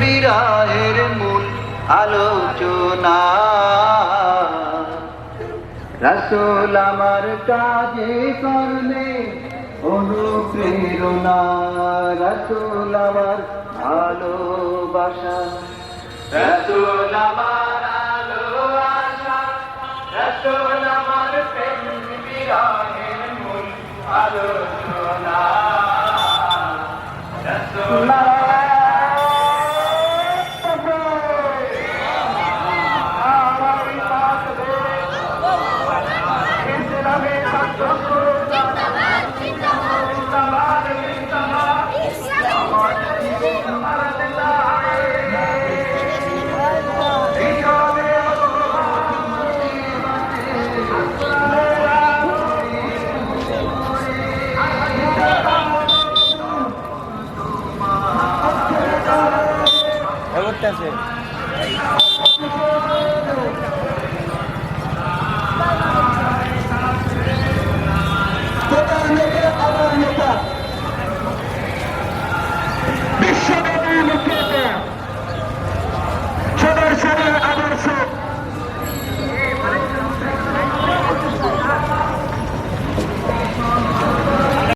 বিরায়ের আলোচনা। রসুল আমার কাজে করলে অনুপ্রেরণা। রসুল আমার ভালোবাসা। রসুল আমার আলো আশা রসুল আমার আলো। করতেছে